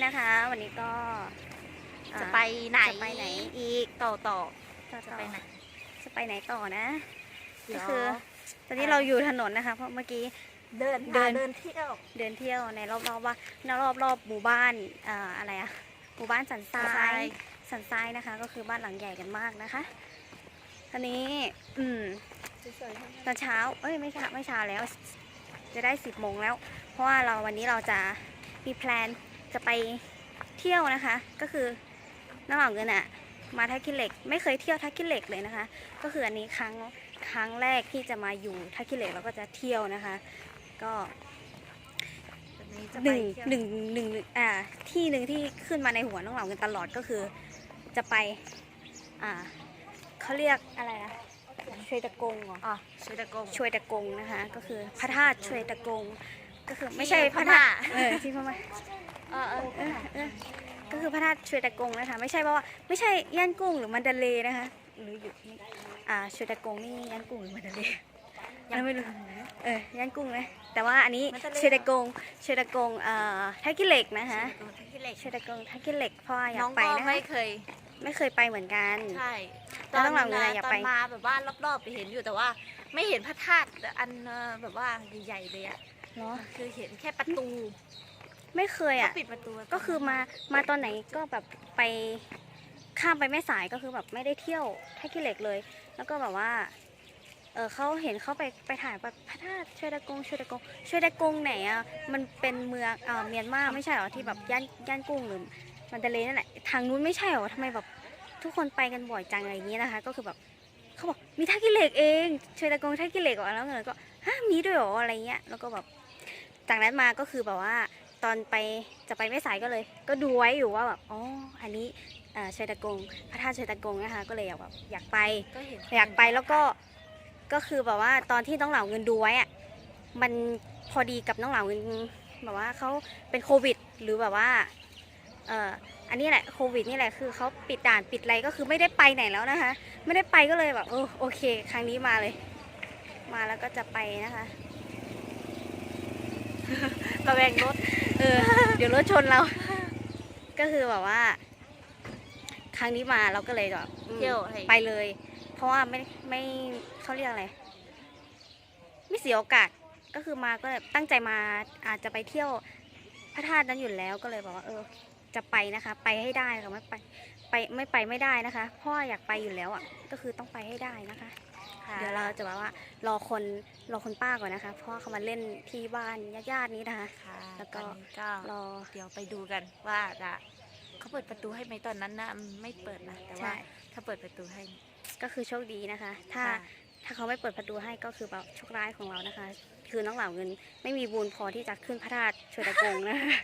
นนะคะ วันนี้ก็อ่าจะไปไหนจะไปไหนอีกต่อต่อต่อจะไปไหนจะไปไหนต่อนะเดี๋ก็ยวคือตอนนี้เราอยู่ถนนนะคะเพราะเมื่อกี้เดินเดิเดินนเดินเที่ยวเดินเที่ยวในรอบๆว่านรอบรอบๆหมู่บ้านอ่าอะไรอะหมู่บ้านสันทรายสันทรายนะคะ ก็คือบ้านหลังใหญ่กันมากนะคะตอนนี้อืมสวยๆตอนเช้าเอ้ยไม่เช้าไม่เช้าแล้ว จะได้สิบโมงแล้ว เพราะว่าเราวันนี้เราจะมีแพลน จะไปเที่ยวนะคะ ก็คือน้องเหล่าเงินอะมาท่าขี้เหล็ก ไม่เคยเที่ยวท่าขี้เหล็กเลยนะคะ ก็คืออันนี้ครั้งครั้งแรกที่จะมาอยู่ท่าขี้เหล็กแล้วก็จะเที่ยวนะคะ ก็วันนี้จะหไปนึ่งเที่ยวหนึ่งหนึ่งอ่าที่หนึ่งที่ขึ้นมาในหัวน้องเหล่าเงินตลอดก็คือจะไป อ่าเขาเรียกอะไรอะชวยตะกงเหรออ๋อช่วยตะกงชวยตะกงนะคะ ก็คือพระธาตุชวยตะกง ก็คือไม่ใช่พระพม่าธาตุเออที่พม่า เออเออเออเออก็คือพระธาตุชวยตะกงนะคะ ไม่ใช่เพราะว่าไม่ใช่ย่านกุ้งหรือมันดาเลย์นะคะ หรืออยู่นี่อ่าชวยตะกงนี่ย่านกุ้งหรือมันดาเลย์ยังไม่รู้เออย่านกุ้งนะแต่ว่าอันนี้ชวยตะกงชวยตะกงเอ่อท่าขี้เหล็กนะคะดูที่เหล็กชวยตะกงท่าขี้เหล็กเพราะว่าอยาน้อกงไปก็นะคะไม่เคย ไม่เคยไปเหมือนกันใช่แล้วต้องหลังเวลาอยากตอไปนมาแบบว่ารอบๆไปเห็นอยู่แต่ว่า ไม่เห็นพระธาตุอันเอ่อแบบว่าใหญ่ๆเลยอะเนาะคือเห็นแค่ประตู ไม่เคยก็อะ ปิดประตูก็คือมา มาตอนไหนก็แบบไปข้ามไปแม่สายก็คือแบบไม่ได้เที่ยวท่าขี้เหล็กเลย แล้วก็แบบว่า เออเขาเห็นเขาไปไปถ่ายแบบพระธาตุช่วยตะกงช่วยตะกงช่วยตะกงไหนอะ มันเป็นเมืองอ่าเมียนมาไม่ใช่เหรอที่แบบย่านย่านกุ้งหรือมันเดเลย์นั่นแหละ ทางนู้นไม่ใช่เหรอทำไมแบบทุกคนไปกันบ่อยจังอะไรอย่างนี้นะคะ ก็คือแบบเขาบอกมีท่าขี้เหล็กเองช่วยตะกงท่าขี้เหล็กเหรอแล้วเงินก็ฮะมีด้วยเหรออะไรเงี้ยแล้วก็แบบจากนั้นมาก็คือแบบว่า ตอนไปจะไปแม่สายก็เลย ก็ดูไว้อยู่ว่าแบบอ๋ออันนี้เอ่อชัยตะกงพระธาตุชัยตะกงนะคะก็เลยอยากแบบอยากไปก็เห็นอยากไปแล้วก็ก็คือแบบว่าตอนที่น้องเหล่าเงินดูไว้อะมันพอดีกับน้องเหล่าเงินแบบว่าเขาเป็นโควิด หรือแบบว่าเอ่ออันนี้แหละโควิดนี่แหละคือเขาปิดด่านปิดอะไรก็คือไม่ได้ไปไหนแล้วนะคะ ไม่ได้ไปก็เลยแบบเออโอเค ครั้งนี้มาเลย มาแล้วก็จะไปนะคะระแวงรถ เออ เดี๋ยวรถชนเรา ก็คือแบบว่า ครั้งนี้มาเราก็เลยแบบอืมเที่ยวให้ ไปเลย เพราะว่าไม่ไม่เขาเรียกอะไร ไม่เสียโอกาส ก็คือมาก็แบบตั้งใจมาอาจจะไปเที่ยวพระธาตุนั้นอยู่แล้วก็เลยบอกว่า เออ จะไปนะคะ ไปให้ได้ค่ะไม่ไป ไปไม่ไปไม่ได้นะคะเพราะว่าอยากไปอยู่แล้วอะ ก็คือต้องไปให้ได้นะคะค่ะ เดี๋ยวเราจะแบบว่ารอคนรอคนป้าก่อนนะคะ เพราะว่าเขามาเล่นที่บ้านญาติๆนี้นะคะ ค่ะแล้วก็ตอนนี้ก็รอ เดี๋ยวไปดูกันว่าจะเขาเปิดประตูให้ไหมตอนนั้นนะไม่เปิดนะแต่ว่าใช่ ถ้าเปิดประตูให้ ก็คือโชคดีนะคะ ถ้าค่ะ ถ้าเขาไม่เปิดประตูให้ก็คือแบบโชคร้ายของเรานะคะ คือน้องเหล่าเงินไม่มีบุญพอที่จะขึ้นพระธาตุชวยตะกงนะคะ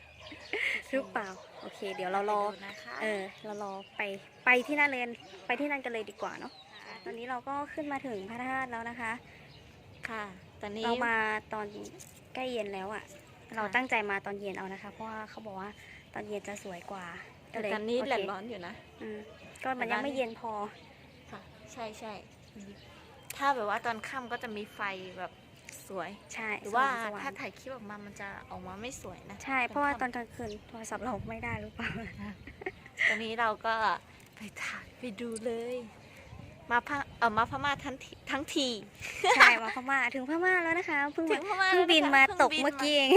หรือเปล่าโอเค เดี๋ยวเรารอ ไปดูนะคะ เออเรารอไปไปที่นั่นเลยไปที่นั่นกันเลยดีกว่าเนาะ ตอนนี้เราก็ขึ้นมาถึงพระธาตุแล้วนะคะ ค่ะ ตอนนี้เรามาตอนใกล้เย็นแล้วอะ่ะ เราตั้งใจมาตอนเย็นเอานะคะ เพราะว่าเขาบอกว่าตอนเย็นจะสวยกว่าก็เลยตอนนี้โเคแดดร้อนอยู่นะอืมก็มันยังไม่เย็นพอ ค่ะ ใช่ใช่ ถ้าแบบว่าตอนค่ำก็จะมีไฟแบบสวย ใช่หรือว่าสงๆถ้าถ่ายคลิปออกมามันจะออกมาไม่สวยนะใช่ เพราะว่าตอนกลางคืนโทรศัพท์เราไม่ได้หรือเปล่า ตอนนี้เราก็ไปถ่ายไปดูเลย มาพะเออมาพม่าทั้งทีทั้งที ใช่มาพม่าถึงพม่าแล้วนะคะเพิ่งถึมางพม่าเพิ่งบินแล้วมานะคะตกพิ่งเมื่อกี้เอง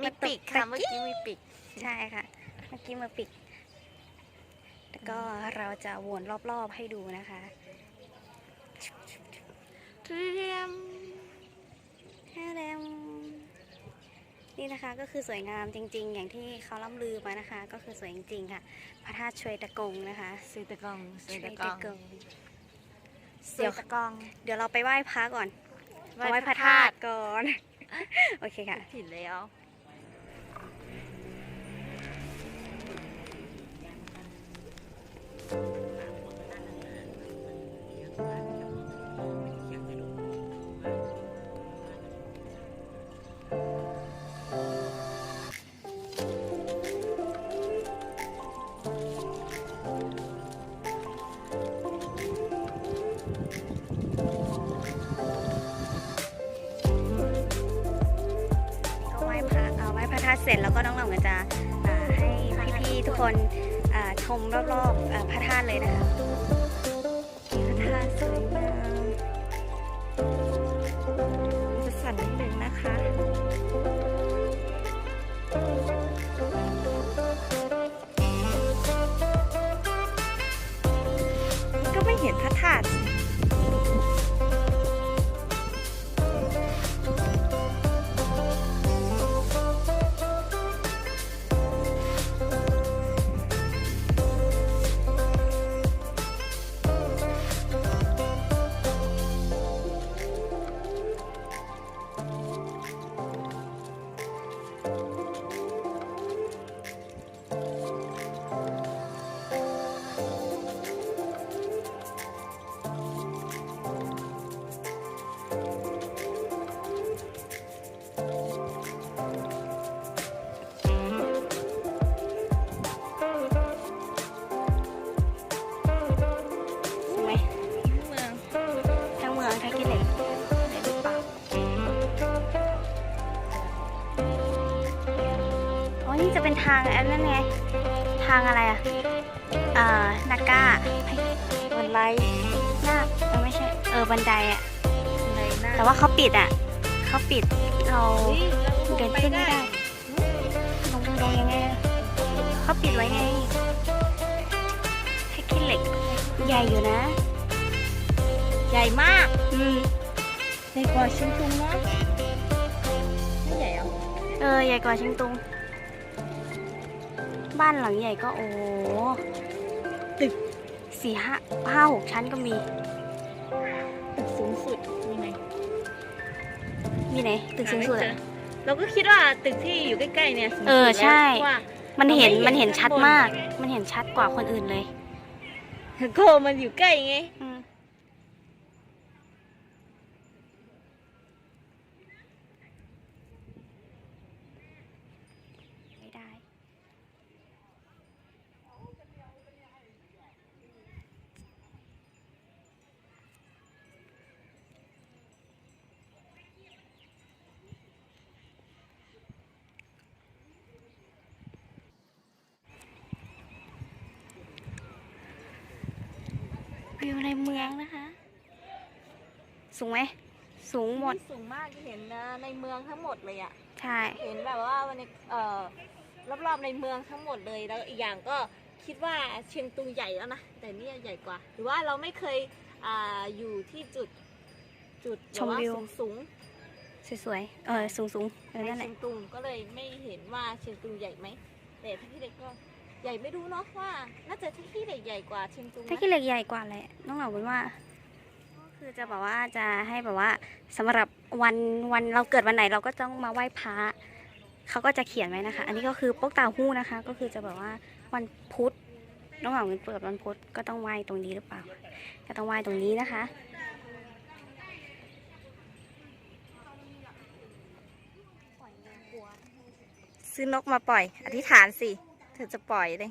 มีมาตปีกค่ะตเมื่อกี้มีปีก ใช่ค่ะ เมื่อกี้มาปิดแล้วก็เราจะวนรอบๆให้ดูนะคะ เตรียมแค่แรมนี่นะคะก็คือสวยงามจริงๆ อย่างที่เขาล่ำลือมานะคะ ก็คือสวยจริงๆค่ะ พระธาตุชวยตะกงนะคะ ซื้อตะกองชซื้อวยตะกตะองกง เดี๋ยวตะกอง เดี๋ยวเราไปไหว้พระก่อนไหว้ไหว้พพระระธาธาตุตุก่อน โอเคค่ะผิดแล้วก็ไเสร็จแล้วก็น้องเหล่าก็จะให้พี่ๆทุกคนชมรอบๆพระธาตุเลยนะคะพระธาตุสวยงามจะสั่นนิดนึงนะคะก็ไม่เห็นพระธาตุ นี่จะเป็นทางอันนั้นไง ทางอะไรอะเอ่อนาก้าบันไดหน้าเออไม่ใช่ เออบันไดอะบันไดหน้าแต่ว่าเขาปิดอะเขาปิดเราเฮ้ยเราก็เดินขึ้นไม่ได้ลงลงยังไงอะเขาปิดไว้ไงแค่ขี้เหล็ก ใหญ่อยู่นะ ใหญ่มาก อืมใหญ่กว่าชิงตุงเนาะไม่ใหญ่เหรอเออใหญ่กว่าเชิงตุง บ้านหลังใหญ่ก็โอ้โหตึกสี่ห้าห้าหกชั้นก็มี ตึกสูงสุดมีไหมมีไหนตึกสูงสุดหาอะไม่เจอเราก็คิดว่าตึกที่อยู่ใกล้ๆเนี่ยสูงสุดเออใช่ แล้วว่า มันเห็นเราไม่เห็นมันเห็นชัดข้างบน มาก มันเห็นชัดกว่าคนอื่นเลย ก็มันอยู่ใกล้ไง อืมไม่ได้ วิวในเมืองนะคะ สูงไหม สูงหมด สูงมากเห็นนะในเมืองทั้งหมดเลยอะใช่ เห็นแบบว่าวันนี้เอ่อรอบๆในเมืองทั้งหมดเลยแล้วอีกอย่างก็คิดว่าเชียงตุงใหญ่แล้วนะแต่เนี่ยใหญ่กว่า หรือว่าเราไม่เคยอ่าอยู่ที่จุดจุดแบบว่าสูงสวยๆ เออสูงสูงๆเอๆอในนั่นแหเชีละยงตุงก็เลยไม่เห็นว่าเชียงตุงใหญ่ไหม แต่ถ้าที่เด็กก็ ใหญ่ไม่รู้เนาะว่า น่าจะที่เด็กใหญ่กว่าเชียงตุงถ้านะขี้เหล็กใหญ่กว่าแหละน้องเหล่าเป็นว่าก็คือจะแบบว่าจะให้แบบว่าสำหรับวันวันเราเกิดวันไหนเราก็ต้องมาไหว้พระเขาก็จะเขียนไว้นะคะ อันนี้ก็คือโป๊กตาหู้นะคะ ก็คือจะแบบว่าวันพุธน้องเหล่าเปิดวันพุธก็ต้องไหว้ตรงนี้หรือเปล่า ก็ต้องไหว้ตรงนี้นะคะซื้อนกมาปล่อย อธิษฐานสิเธอจะปล่อยเลย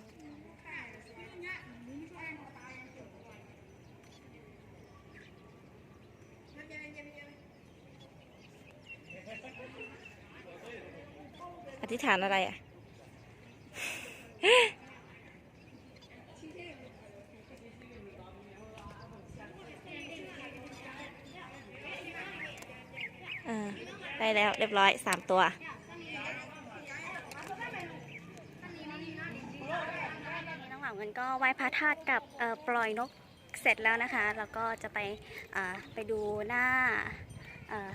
อธิษฐานอะไรอะ เออ ได้แล้วเรียบร้อยสามตัว น้องเหล่าเงินก็ไหว้พระธาตุกับเอ่อปล่อยนกเสร็จแล้วนะคะ แล้วก็จะไปอ่าไปดูหน้าเอ่อ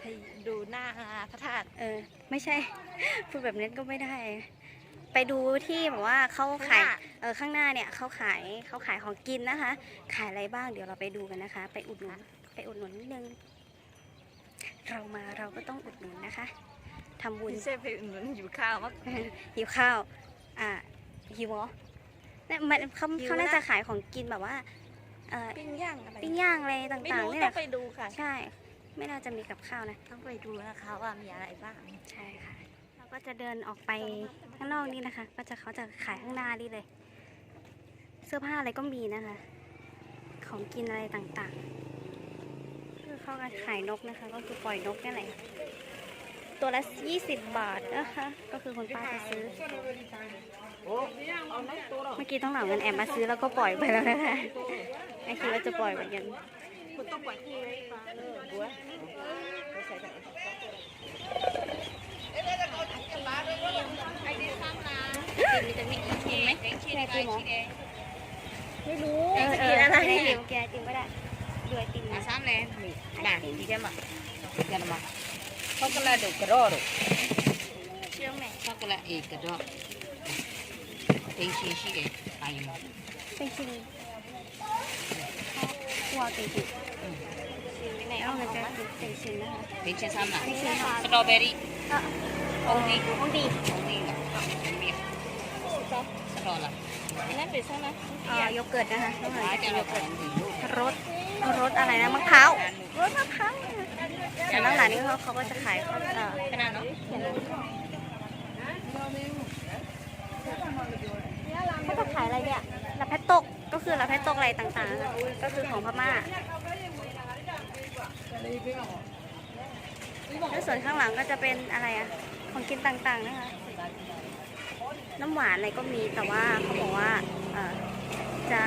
ไปดูหน้าพระธาตุเออไม่ใช่ พูดแบบนี้ก็ไม่ได้ ไปดูที่แบบว่าเขาขายเออข้างหน้าเนี่ยเขาขายเขาขายของกินนะคะ ขายอะไรบ้างเดี๋ยวเราไปดูกันนะคะ ไปอุดหนุนไปอุดหนุนนิดนึงเรามาเราก็ต้องอุดหนุนนะคะทำบุญไม่ใช่ไปอุดหนุนอยู่ข้าวมากหิวข้าวอ่าหิวเหรอ เนี่ยมันเขาหิวเขาน่านะจะขายของกินแบบว่าเออปิ้งย่างอะไรปิ้งย่างอะไรไม่ต่างๆรู้นี่แหต้อละงไปดูค่ะ ใช่ ไม่น่าจะมีกับข้าวนะ ต้องไปดูนะคะว่ามีอะไรบ้าง ใช่ค่ะ เราก็จะเดินออกไปข้างนอกนี่นะคะ ก็จะเขาจะขายข้างหน้านี่เลย เสื้อผ้าอะไรก็มีนะคะ ของกินอะไรต่างๆ คือเขาก็ขายนกนะคะ ก็คือปล่อยนกนี่แหละ ตัวละ 20 บาทนะคะ ก็คือคุณป้าจะซื้อ เมื่อกี้ต้องหลังเงินแอบมาซื้อแล้วก็ปล่อยไปแล้วนะคะไม่คิดว่าจะปล่อยเหมือนกันคุณต้องปล่อยที่ไว้ปลาเออบัวเอาใส่ถังแม่ติมเหรอไม่รู้จะกินอะไรไม่ได้ติมแกติมไม่ได้ดูไอติมนะ Asam le, nah, di dia mah. Jangan mah. Chocolate do keroro. เชื่อแม่ Chocolate eh kero. Ting shi shi ke, ayo. เป็นชิลีกลัวเป็นชิลีไหนเอาเงินจะเป็นชิลนะคะ Ting shi sama. Ting shi sama. Strawberry. เออ Only, โอ้ดี only lah. Ini. Strawberry lah. อันนั้นเป็นใช่ไหมเอ่อโยเกิร์ตนะคะต้องหา Ada โย lah เกิร์ต kan dulu. รสรสอะไรนะมะพร้าวรสมะพร้าว แต่น้องหลานนี่เขาเขาก็จะขายเขาเอ่อ Kenal no? เขาจะขายอะไรเนี่ยลาเพตตกก็คือลาเพตตกอะไรต่างๆ ก็คือของพม่าแล้วส่วนข้างหลังก็จะเป็นอะไรอะของกินต่างๆนะคะ น้ำหวานอะไรก็มีแต่ว่าเขาบอกว่าจะ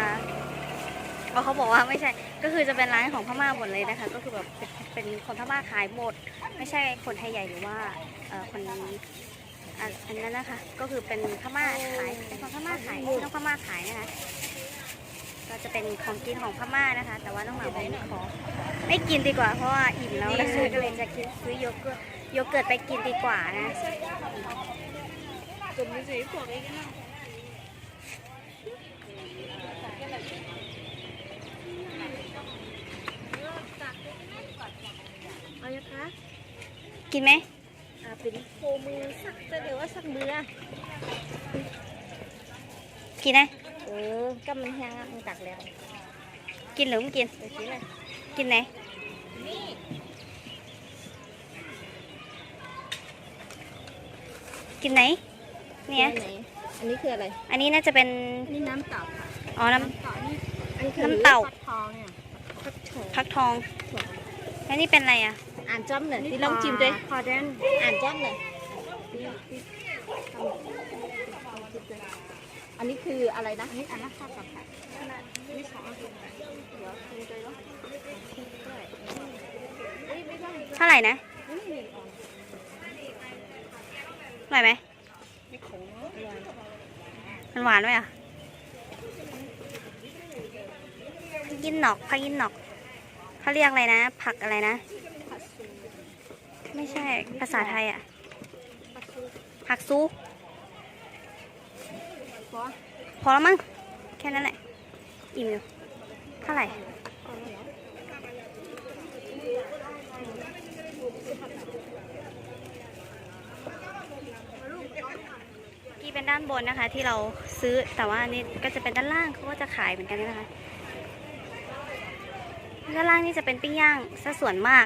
เขาบอกว่าไม่ใช่ ก็คือจะเป็นร้านของพม่าหมดเลยนะคะ ก็คือแบบเป็นปนคนพม่าขายหมด ไม่ใช่คนไทยใหญ่หรือว่าคนอันนั้นนะคะ ก็คือเป็นพม่าขายเป็นคนพม่าขายพี่น้องพม่าขายนะคะ ก็จะเป็นของกินของพม่านะคะ แต่ว่าน้องหมาบอกไม่ขอไม่กินดีกว่าเพราะว่าอิ่มแล้วนะคะก็เลยจะกินซื้อโยเกิร์ตโยเกิร์ตไปกินดีกว่านะจุ่มมีสีพวก นี้กันนะเอาอย่าคะกินไหมอ่าเป็นโคมือสักจะเดี๋ยวว่าสักมืออะกินไหมเออกำมันแห้งอะมันตักแล้ว กินหรือไม่กินเดี๋ยวกินเลยกินไหนนี่กินไหนเนี่ยไหอันนี้คืออะไร อันนี้น่าจะเป็นอันนี้น้ำเต่าค่ะอ๋อน้เต่านี่อันนี้คือน้ำเต่าฟักทองเนี่ยฟักทองำพักทองแล้วนี่เป็นอะไรอะ อ่านจ้ำหน่อยที่ลองจิ้มด้วยพอเดนอ่านจ้ำหน่อยอันนี้คืออะไรนะอันนี้อันนั้นข้าวกับไข่นี่สองอันเดี๋ยวกินเลยเนาะเอ้ยไม่ได้เท่าไหร่นะนี่นี่อร่อยไหมไม่ขมอร่อยมันหวานไหมอะกินหนอกพักกินหนอกเขาเรียกอะไรนะ ผักอะไรนะผัดซูไม่ ใช่ ภาษาไทยอะผักซูพราะพอแล้วมั้ง แค่นั้นแหละ อิ่มอยู่ เท่าไหร่ที่เป็นด้านบนนะคะ ที่เราซื้อแต่ว่านนี่ก็จะเป็นด้านล่างเขาก็จะขายเหมือนกันนะคะด้านล่างนี่จะเป็นปิ้งย่างซะส่วนมาก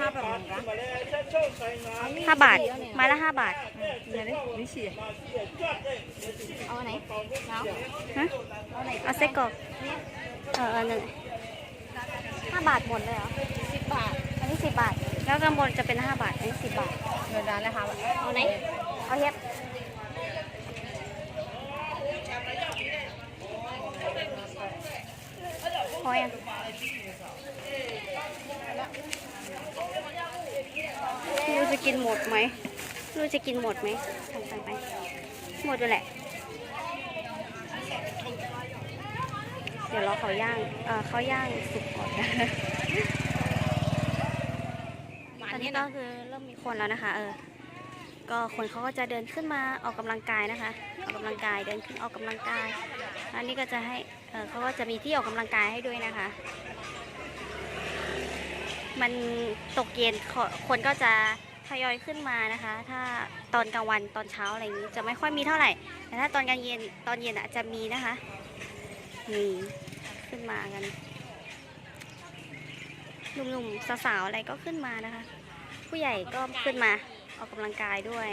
ห้าบาทห้าบาท ไมาละห้าบาทเนี่ยนี่ฉี่เอาไหนเอาฮะเอาเซ็กกอกเออหนึ่งห้าบาทหมดเลยเหรอสิบบาท อันนี้สิบบาท แล้วข้างบนจะเป็นห้าบาท อันนี้สิบบาทเงินร้านเลยค่ะเอาไหน เอาเย็บพอยัง จะกินหมดไหมไม่รู้จะกินหมดไหมทำไปไปหมดอยู่แหละ เดี๋ยวรอเขาย่างเออเขาย่างสุกก่อนนะตอนนี้ก็คือเริ่มมีคนแล้วนะคะ เออ ก็คนเขาก็จะเดินขึ้นมาออกกำลังกายนะคะ ออกกำลังกายเดินขึ้นออกกำลังกายอันนี้ก็จะให้ เออเขาก็จะมีที่ออกกำลังกายให้ด้วยนะคะ มันตกเย็นขอคนก็จะ ทยอยขึ้นมานะคะ ถ้าตอนกลางวันตอนเช้าอะไรอย่างนี้จะไม่ค่อยมีเท่าไหร่ แต่ถ้าตอนกลางเย็นตอนเย็นอะจะมีนะคะนี่ขึ้นมากันหนุ่มๆสาวๆอะไรก็ขึ้นมานะคะ ผู้ใหญ่ก็ขึ้นมาออกกำลังกายด้วย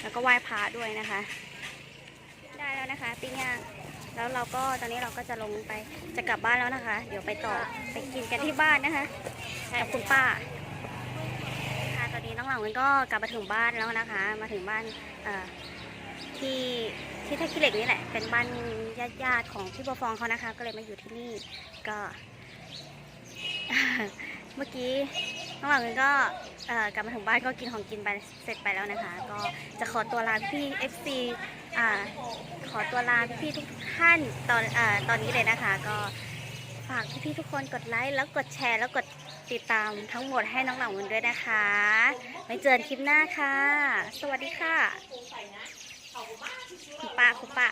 แล้วก็ไหว้พระด้วยนะคะ ได้แล้วนะคะปิ้งย่างแล้วเราก็ตอนนี้เราก็จะลงไปจะกลับบ้านแล้วนะคะ เดี๋ยวไปต่อไปกินกันที่บ้านนะคะกับคุณป้า ค่ะตอนนี้น้องหลังมันก็กลับมาถึงบ้านแล้วนะคะ มาถึงบ้านที่ที่ท่าขี้เหล็กนี่แหละ เป็นบ้านญาติๆของพี่บัวฟองเขานะคะ ก็เลยมาอยู่ที่นี่ก็ เมื่อกี้น้องหลังมันก็กลับมาถึงบ้านก็กินของกินไปเสร็จไปแล้วนะคะ ก็จะขอตัวลาพี่ FC อ่าขอตัวลาพี่ทุกท่านตอนอตอนนี้เลยนะคะ ก็ฝากพี่ๆทุกคนกดไลค์แล้วกดแชร์แล้วกด ติดตามทั้งหมดให้น้องหลังวันด้วยนะคะ ไว้เจอกันคลิปหน้าค่ะ สวัสดีค่ะ คุณป้าคุณป้า